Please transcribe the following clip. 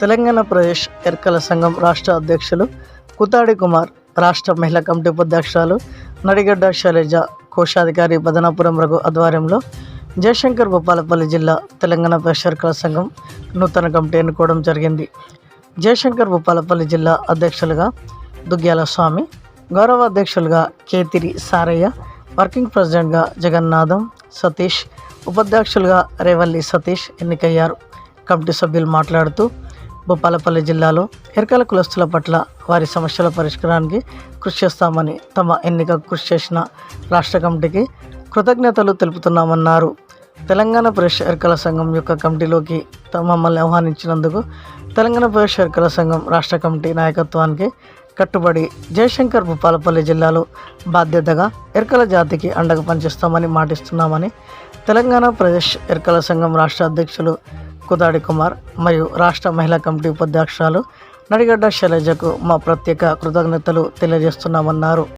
తెలంగాణ ప్రదేశ్ ఎర్కల సంఘం రాష్ట్ర అధ్యక్షులు కుతాడి కుమార్ రాష్ట్ర మహిళా కమిటీ ఉపాధ్యక్షురాలు నడిగడ్డ శైలజ కోశాధికారి బదనాపురం రఘు ఆధ్వర్యంలో జయశంకర్ భూపాలపల్లి జిల్లా తెలంగాణ ప్రదేశ్ సంఘం నూతన కమిటీ ఎన్నుకోవడం జరిగింది. జయశంకర్ భూపాలపల్లి జిల్లా అధ్యక్షులుగా దుగ్గ్యాల స్వామి గౌరవ అధ్యక్షులుగా కేతిరి సారయ్య వర్కింగ్ ప్రెసిడెంట్గా జగన్నాథం సతీష్ ఉపాధ్యక్షులుగా రేవల్లి సతీష్ ఎన్నికయ్యారు. కమిటీ సభ్యులు మాట్లాడుతూ భూపాలపల్లి జిల్లాలో ఎరకల కులస్తుల పట్ల వారి సమస్యల పరిష్కారానికి కృషి చేస్తామని తమ ఎన్నిక కృషి చేసిన రాష్ట్ర కమిటీకి కృతజ్ఞతలు తెలుపుతున్నామన్నారు. తెలంగాణ ప్రదేశ్ ఎరకల సంఘం యొక్క కమిటీలోకి మమ్మల్ని ఆహ్వానించినందుకు తెలంగాణ ప్రదేశ్ ఎరకల సంఘం రాష్ట్ర కమిటీ నాయకత్వానికి కట్టుబడి జయశంకర్ భూపాలపల్లి జిల్లాలో బాధ్యతగా ఎరకల జాతికి అండగా పనిచేస్తామని మాటిస్తున్నామని తెలంగాణ ప్రదేశ్ ఎరకల సంఘం రాష్ట్ర అధ్యక్షులు కుదాడి కుమార్ మరియు రాష్ట్ర మహిళా కమిటీ ఉపాధ్యక్షురాలు నడిగడ్డ శైలజకు మా ప్రత్యేక కృతజ్ఞతలు తెలియజేస్తున్నామన్నారు.